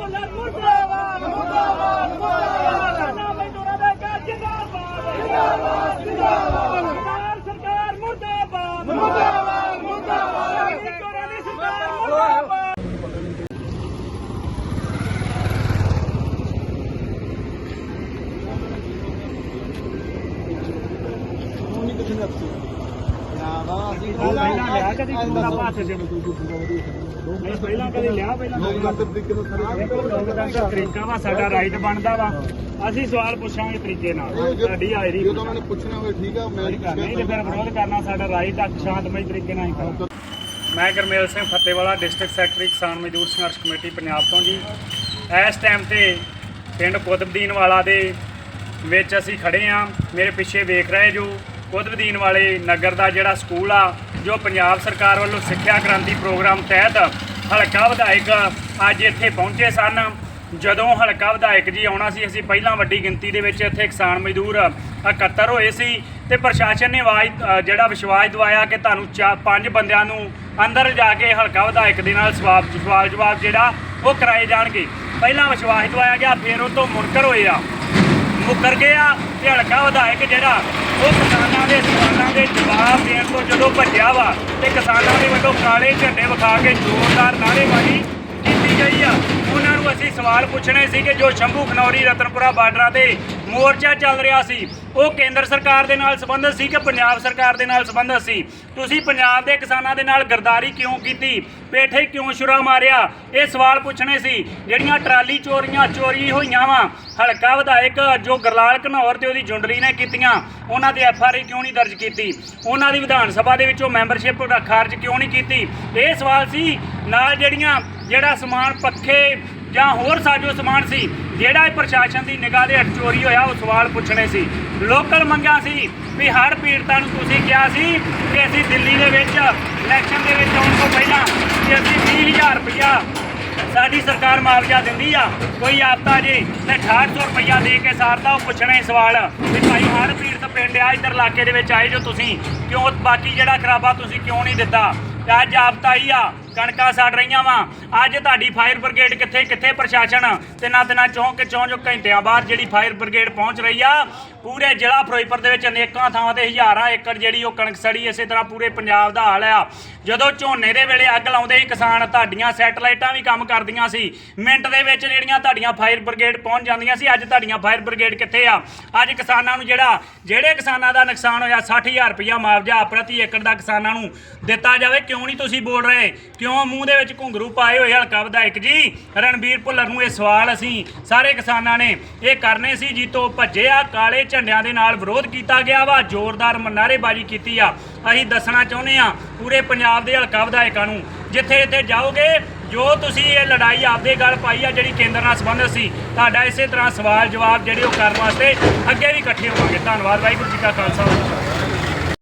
ਭੱਜਣ ਵਾਲਾ ਰਣਬੀਰ ਭੁੱਲਰ ਮੁਰਦਾਬਾਦ ਮੁਰਦਾਬਾਦ ਮੁਰਦਾਬਾਦ ਨਾ ਮਜ਼ਦੂਰਾਂ ਦਾ ਘਰ ਜਿੰਦਾਬਾਦ ਜਿੰਦਾਬਾਦ ਜਿੰਦਾਬਾਦ ਸਰਕਾਰ ਸਰਕਾਰ ਮੁਰਦਾਬਾਦ ਮੁਰਦਾਬਾਦ ਮੁਰਦਾਬਾਦ ਮਜ਼ਦੂਰਾਂ ਦੀ ਸਰਕਾਰ ਮੁਰਦਾਬਾਦ ਪਹਿਲਾਂ ਲਿਆ ਕਦੀ ਪੂਰਾ ਪਾਸ ਜੇ ਨਹੀਂ ਪਹਿਲਾਂ ਕਦੀ ਲਿਆ ਪਹਿਲਾਂ ਲੋਕਤੰਤਰ ਤਰੀਕਾ ਵਾ ਸਾਡਾ ਰਾਈਟ ਬਣਦਾ ਵਾ ਅਸੀਂ ਸਵਾਲ ਪੁੱਛਾਂਗੇ ਤਰੀਕੇ ਨਾਲ ਸਾਡੀ ਹਾਜ਼ਰੀ ਜਦੋਂ ਉਹਨਾਂ ਨੇ ਪੁੱਛਣਾ ਹੋਵੇ ਠੀਕ ਆ ਮੈਂ ਨਹੀਂ ਤੇ ਫਿਰ ਵਿਰੋਧ ਕਰਨਾ ਸਾਡਾ ਰਾਈਟ ਆ ਸ਼ਾਂਤਮਈ ਤਰੀਕੇ ਨਾਲ ਹੀ ਕਰੋ ਮੈਂ ਗਰਮੇਲ ਸਿੰਘ ਫਤਿਹਵਾਲਾ ਡਿਸਟ੍ਰਿਕਟ ਸੈਕਟਰੀ ਕਿਸਾਨ ਮਜ਼ਦੂਰ ਸੰਘਰਸ਼ ਕਮੇਟੀ, ਪੰਜਾਬ ਤੋਂ ਜੀ। ਇਸ ਟਾਈਮ ਤੇ ਪਿੰਡ ਕੁਤਬਦੀਨ ਵਾਲਾ ਦੇ ਵਿੱਚ ਅਸੀਂ ਖੜੇ ਆ। ਮੇਰੇ ਪਿੱਛੇ ਵੇਖ ਰਹੇ ਜੋ ਕੁਤਬਦੀਨ ਵਾਲੇ ਨਗਰ ਦਾ ਜਿਹੜਾ ਸਕੂਲ ਆ, ਜੋ ਪੰਜਾਬ ਸਰਕਾਰ ਵੱਲੋਂ ਸਿੱਖਿਆ ਕ੍ਰਾਂਤੀ ਪ੍ਰੋਗਰਾਮ ਤਹਿਤ ਹਲਕਾ ਵਿਧਾਇਕ ਅੱਜ ਇੱਥੇ ਪਹੁੰਚੇ ਸਨ। ਜਦੋਂ ਹਲਕਾ ਵਿਧਾਇਕ ਜੀ ਆਉਣਾ ਸੀ, ਅਸੀਂ ਪਹਿਲਾਂ ਵੱਡੀ ਗਿਣਤੀ ਦੇ ਵਿੱਚ ਇੱਥੇ ਕਿਸਾਨ ਮਜ਼ਦੂਰ ਇਕੱਤਰ ਹੋਏ ਸੀ ਤੇ ਪ੍ਰਸ਼ਾਸਨ ਨੇ ਆਵਾਜ਼ ਜਿਹੜਾ ਵਿਸ਼ਵਾਸ ਦਵਾਇਆ ਕਿ ਤੁਹਾਨੂੰ ਚਾ- ਪੰਜ ਬੰਦਿਆਂ ਨੂੰ ਅੰਦਰ ਜਾ ਕੇ ਹਲਕਾ ਵਿਧਾਇਕ ਦੇ ਨਾਲ ਸਵਾਲ ਸਵਾਲ ਜਵਾਬ ਜਿਹੜਾ ਉਹ ਕਰਾਏ ਜਾਣਗੇ। ਪਹਿਲਾਂ ਵਿਸ਼ਵਾਸ ਦਵਾਇਆ ਗਿਆ, ਫਿਰ ਉਹ ਤੋਂ ਮੁਨਕਰ ਹੋਏ ਆ। ਮੁੱਕਰ ਆ ਤੇ ਹਲਕਾ ਵਿਧਾਇਕ ਜਿਹੜਾ ਉਹ ਕਿਸਾਨਾਂ ਦੇ ਸਵਾਲਾਂ ਦੇ ਜਵਾਬ ਦੇਣ ਤੋਂ ਜਦੋਂ ਭੱਜਿਆ ਵਾ ਤੇ ਕਿਸਾਨਾਂ ਦੇ ਵੱਲੋਂ ਕਾਲੇ ਝੰਡੇ ਵਿਖਾ ਕੇ ਜ਼ੋਰਦਾਰ ਨਾਅਰੇਬਾਜ਼ੀ ਕੀਤੀ ਗਈ ਆ। ਉਹਨਾਂ ਨੂੰ ਅਸੀਂ ਸਵਾਲ ਪੁੱਛਣੇ ਸੀ ਕਿ ਜੋ ਸ਼ੰਭੂ ਖਨੌਰੀ ਰਤਨਪੁਰਾ ਬਾਰਡਰਾਂ ਤੇ ਮੋਰਚਾ ਚੱਲ ਰਿਹਾ ਸੀ। ਉਹ ਕੇਂਦਰ ਸਰਕਾਰ ਦੇ ਨਾਲ ਸੰਬੰਧਿਤ ਸੀ ਕਿ ਪੰਜਾਬ ਸਰਕਾਰ ਦੇ ਨਾਲ ਸੰਬੰਧਿਤ ਸੀ? ਤੁਸੀਂ ਪੰਜਾਬ ਦੇ ਕਿਸਾਨਾਂ ਦੇ ਨਾਲ ਗਰਦਾਰੀ ਕਿਉਂ ਕੀਤੀ? ਪੇਠੇ ਕਿਉਂ ਛੁਰਾ ਮਾਰਿਆ? ਇਹ ਸਵਾਲ ਪੁੱਛਣੇ ਸੀ। ਜਿਹੜੀਆਂ ਟਰਾਲੀ ਚੋਰੀਆਂ ਚੋਰੀ ਹੋਈਆਂ ਵਾ, ਹਲਕਾ ਵਿਧਾਇਕ ਜੋ ਗਰਲਾਲ ਘਨੌਰ ਤੇ ਉਹਦੀ ਜੁੰਡਲੀ ਨੇ ਕੀਤੀਆਂ, ਉਹਨਾਂ ਤੇ ਐਫ ਆਰ ਆਈ ਕਿਉਂ ਨਹੀਂ ਦਰਜ ਕੀਤੀ? ਉਹਨਾਂ ਦੀ ਵਿਧਾਨ ਸਭਾ ਦੇ ਵਿੱਚੋਂ ਮੈਂਬਰਸ਼ਿਪ ਖਾਰਜ ਕਿਉਂ ਨਹੀਂ ਕੀਤੀ? ਇਹ ਸਵਾਲ ਸੀ। ਨਾਲ ਜਿਹੜੀਆਂ, ਜਿਹੜਾ ਸਮਾਨ ਪੱਖੇ ਜਾਂ ਹੋਰ ਸਾਜੋ ਸਮਾਨ ਸੀ, ਜਿਹੜਾ ਇਹ ਪ੍ਰਸ਼ਾਸਨ ਦੀ ਨਿਗਾਹ ਦੇ ਹੇਠ ਚੋਰੀ ਹੋਇਆ, ਉਹ ਸਵਾਲ ਪੁੱਛਣੇ ਸੀ। ਲੋਕਲ ਮੰਗਾਂ ਸੀ ਵੀ ਹਰ ਪੀੜਤਾਂ ਨੂੰ ਤੁਸੀਂ ਕਿਹਾ ਸੀ ਕਿ ਅਸੀਂ ਦਿੱਲੀ ਦੇ ਵਿੱਚ ਇਲੈਕਸ਼ਨ ਦੇ ਵਿੱਚ ਆਉਣ ਤੋਂ ਪਹਿਲਾਂ ਕਿ ਅਸੀਂ 20000 ਰੁਪਇਆ ਸਾਡੀ ਸਰਕਾਰ ਮੁਆਵਜ਼ਾ ਦਿੰਦੀ ਆ, ਕੋਈ ਆਪਤਾ ਜੇ ਤੇ 6800 ਰੁਪਇਆ ਦੇ ਕੇ ਸਾਰਦਾ, ਉਹ ਪੁੱਛਣੇ ਸਵਾਲ ਵੀ ਭਾਈ ਹਰ ਪੀੜਤ ਪਿੰਡ ਆ, ਇੱਧਰ ਇਲਾਕੇ ਦੇ ਵਿੱਚ ਆਏ ਜੋ ਤੁਸੀਂ, ਕਿਉਂ ਬਾਕੀ ਜਿਹੜਾ ਖਰਾਬਾ ਤੁਸੀਂ ਕਿਉਂ ਨਹੀਂ ਦਿੱਤਾ? ਅੱਜ ਆਪਤਾ ਹੀ ਆ ਕਣਕਾਂ ਸੜ ਰਹੀਆਂ ਵਾ। ਅੱਜ ਤੁਹਾਡੀ ਫਾਇਰ ਬ੍ਰਿਗੇਡ ਕਿੱਥੇ ਕਿੱਥੇ ਪ੍ਰਸ਼ਾਸਨ? ਤਿੰਨਾਂ ਦਿਨਾਂ ਤੇ ਨਾ ਚੌਂਕ ਚੌਂ ਜੋ ਘੰਟਿਆਂ ਬਾਅਦ ਜਿਹੜੀ ਫਾਇਰ ਬ੍ਰਿਗੇਡ ਪਹੁੰਚ ਰਹੀ ਆ। ਪੂਰੇ ਜ਼ਿਲ੍ਹਾ ਫਿਰੋਜ਼ਪੁਰ ਦੇ ਵਿੱਚ ਅਨੇਕਾਂ ਥਾਵਾਂ ਤੇ ਹਜ਼ਾਰਾਂ ਏਕੜ ਜਿਹੜੀ ਉਹ ਕਣਕ ਸੜੀ, ਇਸੇ ਤਰ੍ਹਾਂ ਪੂਰੇ ਪੰਜਾਬ ਦਾ ਹਾਲ ਆ। ਜਦੋਂ ਝੋਨੇ ਦੇ ਵੇਲੇ ਅੱਗ ਲਾਉਂਦੇ ਹੀ ਕਿਸਾਨ ਤੁਹਾਡੀਆਂ ਸੈਟਲਾਈਟਾਂ ਵੀ ਕੰਮ ਕਰਦੀਆਂ ਸੀ। ਮਿੰਟ ਦੇ ਵਿੱਚ ਜਿਹੜੀਆਂ ਤੁਹਾਡੀਆਂ ਫਾਇਰ ਬ੍ਰਿਗੇਡ ਪਹੁੰਚ ਜਾਂਦੀਆਂ ਸੀ, ਅੱਜ ਤੁਹਾਡੀਆਂ ਫਾਇਰ ਬ੍ਰਿਗੇਡ ਕਿੱਥੇ ਆ? ਅੱਜ ਕਿਸਾਨਾਂ ਨੂੰ ਜਿਹੜਾ ਜਿਹੜੇ ਕਿਸਾਨਾਂ ਦਾ ਨੁਕਸਾਨ ਹੋਇਆ 60000 ਰੁਪਇਆ ਮੁਆਵਜ਼ਾ ਪ੍ਰਤੀ ਏਕੜ ਦਾ ਕਿਸਾਨਾਂ ਨੂੰ ਦਿੱਤਾ ਜਾਵੇ। ਕਿਉਂ ਨਹੀਂ ਤੁਸੀਂ ਬੋਲ ਰਹੇ? ਕਿਉਂ ਮੂੰਹ ਦੇ ਵਿੱਚ ਘੁੰਗਰੂ ਪਾਏ ਹੋਏ ਹਲਕਾ ਵਿਧਾਇਕ ਜੀ? ਰਣਬੀਰ ਭੁੱਲਰ ਨੂੰ ਇਹ ਸਵਾਲ ਅਸੀਂ ਸਾਰੇ ਕਿਸਾਨਾਂ ਨੇ ਇਹ ਕਰਨੇ ਸੀ ਜੀ ਤੋਂ ਭੱਜੇ ਆ, ਕਾਲੇ ਝੰਡਿਆਂ ਦੇ ਨਾਲ ਵਿਰੋਧ ਕੀਤਾ ਗਿਆ ਵਾ, ਜ਼ੋਰਦਾਰ ਨਾਅਰੇਬਾਜ਼ੀ ਕੀਤੀ ਆ। ਅਸੀਂ ਦੱਸਣਾ ਚਾਹੁੰਦੇ ਆ ਪੂਰੇ ਪੰਜਾਬ ਦੇ ਹਲਕਾ ਵਿਧਾਇਕਾਂ ਨੂੰ, ਜਿੱਥੇ ਜਿੱਥੇ ਜਾਓਗੇ, ਜੋ ਤੁਸੀਂ ਇਹ ਲੜਾਈ ਆਪਦੇ ਗੱਲ ਪਾਈ ਆ, ਜਿਹੜੀ ਕੇਂਦਰ ਨਾਲ ਸੰਬੰਧਿਤ ਸੀ, ਤੁਹਾਡਾ ਇਸੇ ਤਰ੍ਹਾਂ ਸਵਾਲ ਜਵਾਬ ਜਿਹੜੇ ਉਹ ਕਰਨ ਵਾਸਤੇ ਅੱਗੇ ਵੀ ਇਕੱਠੇ ਹੋਵਾਂਗੇ। ਧੰਨਵਾਦ, ਵਾਹਿਗੁਰੂ ਜੀ ਕਾ ਖਾਲਸਾ।